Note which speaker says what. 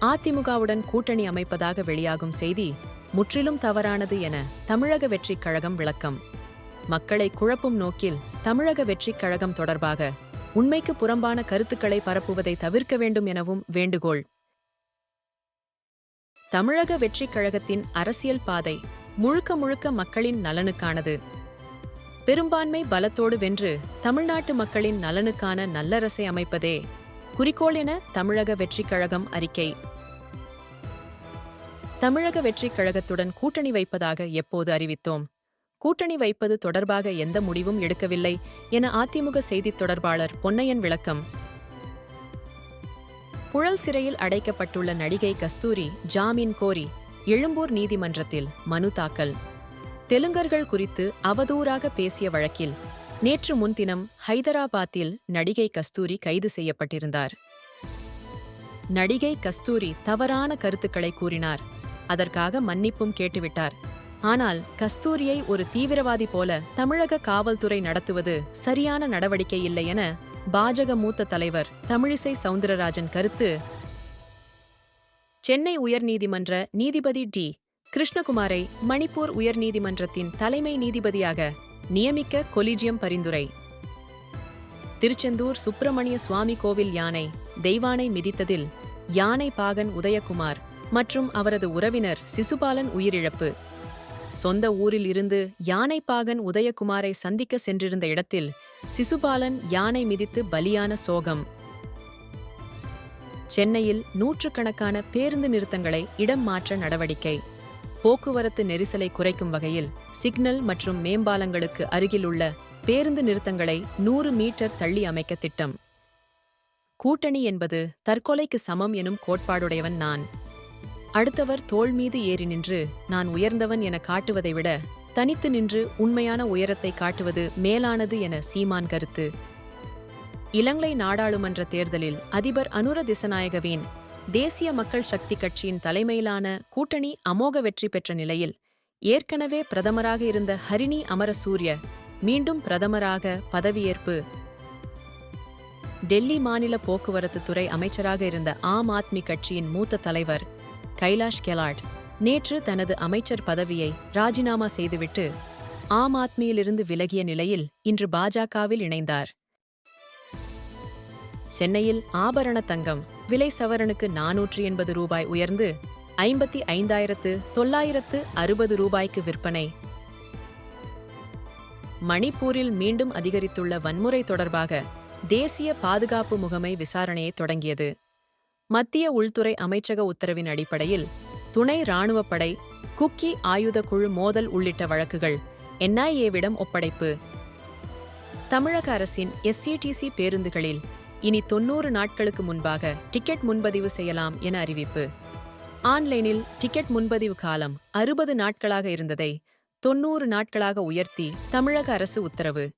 Speaker 1: அதிமுகவுடன் கூட்டணி அமைப்பதாக வெளியாகும் செய்தி முற்றிலும் தவறானது என தமிழக வெற்றிக் கழகம் விளக்கம். மக்களை குழப்பும் நோக்கில் தமிழக வெற்றிக் கழகம் தொடர்பாக உண்மைக்கு புறம்பான கருத்துக்களை பரப்புவதை தவிர்க்க வேண்டும் எனவும் வேண்டுகோள். தமிழக வெற்றிக் கழகத்தின் அரசியல் பாதை முழுக்க முழுக்க மக்களின் நலனுக்கானது. பெரும்பான்மை பலத்தோடு வென்று தமிழ்நாட்டு மக்களின் நலனுக்கான நல்லரசை அமைப்பதே குறிக்கோள் என தமிழக வெற்றிக் கழகம் அறிக்கை. தமிழக வெற்றிக் கழகத்துடன் கூட்டணி வைப்பதாக எப்போது அறிவித்தோம்? கூட்டணி வைப்பது தொடர்பாக எந்த முடிவும் எடுக்கவில்லை என அதிமுக செய்தித் தொடர்பாளர் பொன்னையன் விளக்கம். புழல் சிறையில் அடைக்கப்பட்டுள்ள நடிகை கஸ்தூரி ஜாமீன் கோரி எழும்பூர் நீதிமன்றத்தில் மனு தாக்கல். தெலுங்கர்கள் குறித்து அவதூறாக பேசிய வழக்கில் நேற்று முன்தினம் ஹைதராபாத்தில் நடிகை கஸ்தூரி கைது செய்யப்பட்டிருந்தார். நடிகை கஸ்தூரி தவறான கருத்துக்களை கூறினார். அதற்காக மன்னிப்பும் கேட்டுவிட்டார். ஆனால் கஸ்தூரியை ஒரு தீவிரவாதி போல தமிழக காவல்துறை நடத்துவது சரியான நடவடிக்கை இல்லை என பாஜக மூத்த தலைவர் தமிழிசை சவுந்தரராஜன் கருத்து. சென்னை உயர்நீதிமன்ற நீதிபதி டி. கிருஷ்ணகுமாரை மணிப்பூர் உயர்நீதிமன்றத்தின் தலைமை நீதிபதியாக நியமிக்க கொலிஜியம் பரிந்துரை. திருச்செந்தூர் சுப்பிரமணிய சுவாமி கோவில் யானை தெய்வானை மிதித்ததில் யானை பாகன் உதயகுமார் மற்றும் அவரது உறவினர் சிசுபாலன் உயிரிழப்பு. சொந்த ஊரில் இருந்து யானைப்பாகன் உதயகுமாரை சந்திக்க சென்றிருந்த இடத்தில் சிசுபாலன் யானை மிதித்து பலியான சோகம். சென்னையில் நூற்றுக்கணக்கான பேருந்து நிறுத்தங்களை இடம் மாற்ற நடவடிக்கை. போக்குவரத்து நெரிசலை குறைக்கும் வகையில் சிக்னல் மற்றும் மேம்பாலங்களுக்கு அருகிலுள்ள பேருந்து நிறுத்தங்களை நூறு மீட்டர் தள்ளி அமைக்க திட்டம். கூட்டணி என்பது தற்கொலைக்கு சமம் எனும் கோட்பாடுடையவன் நான். அடுத்தவர் தோள் மீது ஏறி நின்று நான் உயர்ந்தவன் என காட்டுவதை விட தனித்து நின்று உண்மையான உயரத்தை காட்டுவது மேலானது என சீமான் கருத்து. இலங்கை நாடாளுமன்ற தேர்தலில் அதிபர் அனுர திசநாயகவின் தேசிய மக்கள் சக்தி கட்சியின் தலைமையிலான கூட்டணி அமோக வெற்றி பெற்ற நிலையில் ஏற்கனவே பிரதமராக இருந்த ஹரிணி அமரசூரிய மீண்டும் பிரதமராக பதவியேற்பு. டெல்லி மாநில போக்குவரத்து துறை அமைச்சராக இருந்த ஆம் ஆத்மி கட்சியின் மூத்த தலைவர் கைலாஷ் கெலாட் நேற்று தனது அமைச்சர் பதவியை ராஜினாமா செய்துவிட்டு ஆம் ஆத்மியிலிருந்து விலகிய நிலையில் இன்று பாஜகவில் இணைந்தார். சென்னையில் ஆபரண தங்கம் விலை சவரனுக்கு நானூற்று எண்பது ரூபாய் உயர்ந்து ஐம்பத்தி ஐந்தாயிரத்து தொள்ளாயிரத்து அறுபது ரூபாய்க்கு விற்பனை. மணிப்பூரில் மீண்டும் அதிகரித்துள்ள வன்முறை தொடர்பாக தேசிய பாதுகாப்பு முகமை விசாரணையை தொடங்கியது. மத்திய உள்துறை அமைச்சக உத்தரவின் அடிப்படையில் துணை ராணுவப் படை குக்கி ஆயுத குழு மோதல் உள்ளிட்ட வழக்குகள் என்ஐஏவிடம் ஒப்படைப்பு. தமிழக அரசின் எஸ்சிடிசி பேருந்துகளில் இனி தொன்னூறு நாட்களுக்கு முன்பாக டிக்கெட் முன்பதிவு செய்யலாம் என அறிவிப்பு. ஆன்லைனில் டிக்கெட் முன்பதிவு காலம் அறுபது நாட்களாக இருந்ததை தொன்னூறு நாட்களாக உயர்த்தி தமிழக அரசு உத்தரவு.